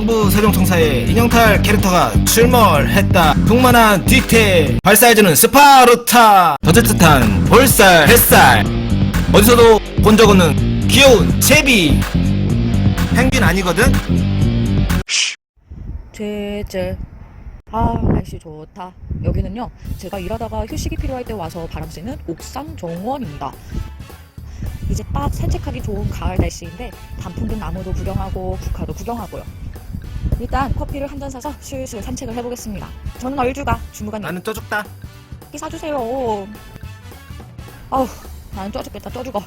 정부 세종청사에 인형탈 캐릭터가 출몰했다. 풍만한 뒤태 발사해주는 스파르타. 더제트탄 볼살 햇살. 어디서도 본 적 없는 귀여운 제비. 펭귄 아니거든? 제제. 아 날씨 좋다. 여기는요 제가 일하다가 휴식이 필요할 때 와서 바람 쐬는 옥상 정원입니다. 이제 딱 산책하기 좋은 가을 날씨인데 단풍빛 나무도 구경하고 국화도 구경하고요 일단 커피를 한 잔 사서 슬슬 산책을 해보겠습니다 저는 얼주가 주무관님 나는 쪄죽다 커피 사주세요 아우 나는 쪄 죽겠다 쪄 죽어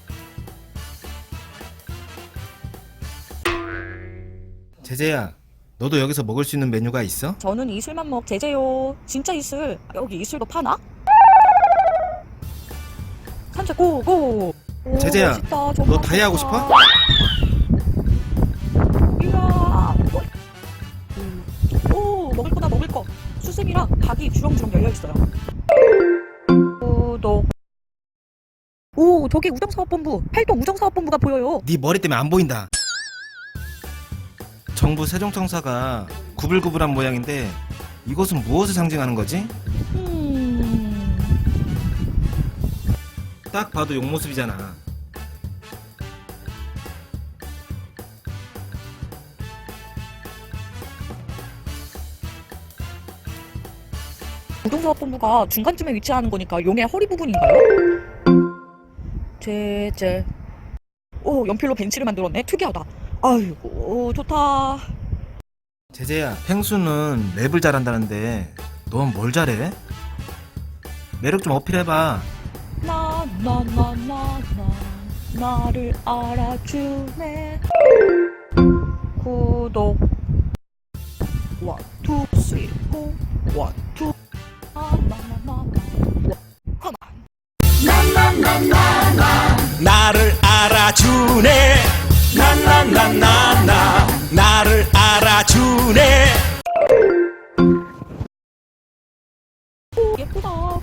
제재야 너도 여기서 먹을 수 있는 메뉴가 있어? 저는 이슬만 먹 제제요 진짜 이슬 여기 이슬도 파나? 산책 고고 오, 제재야, 멋있다. 너 정말 다이 하고 멋있다. 싶어? 수세미랑 닭이 주렁주렁 열려 있어요. 구독. 오 저기 우정사업본부 활동 우정사업본부가 보여요. 네 머리 때문에 안 보인다. 정부 세종청사가 구불구불한 모양인데 이것은 무엇을 상징하는 거지? 음... 딱 봐도 용모습이잖아 우정사업본부가 중간쯤에 위치하는 거니까 용의 허리 부분인가요? 제제. 오 연필로 벤치를 만들었네. 특이하다. 아이고 좋다. 제재야 펭수는 랩을 잘한다는데 넌 뭘 잘해? 매력 좀 어필해봐. 나 나 나 나 나 나를 알아주네 나를 알아주네 나나나나나 나를 알아주네 오, 예쁘다. 아.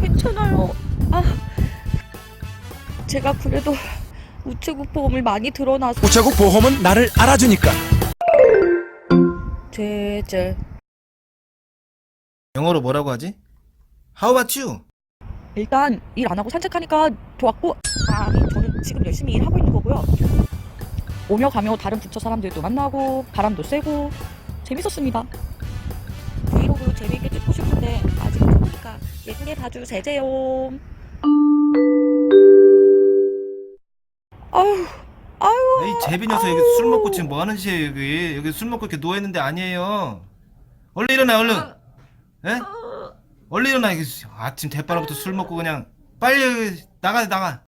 괜찮아요. 아, 제가 그래도 우체국 보험을 많이 들어놔서 우체국 보험은 나를 알아주니까 제제 영어로 뭐라고 하지? How about you? 일단 일 안 하고 산책하니까 좋았고 아니 저는 지금 열심히 일하고 있는 거고요. 오며 가며 다른 부처 사람들도 만나고 바람도 쐬고 재밌었습니다. 브이로그 재미있게 찍고 싶은데 아직 초보니까 예쁘게 봐주세요. 제비 녀석 여기 술 먹고 지금 뭐 하는 짓이에요 여기? 여기 술 먹고 이렇게 누워 있는데 아니에요. 얼른 일어나 얼른. 에? 얼른 일어나 이게. 아침 대바람부터 술 먹고 그냥 빨리 나가 나가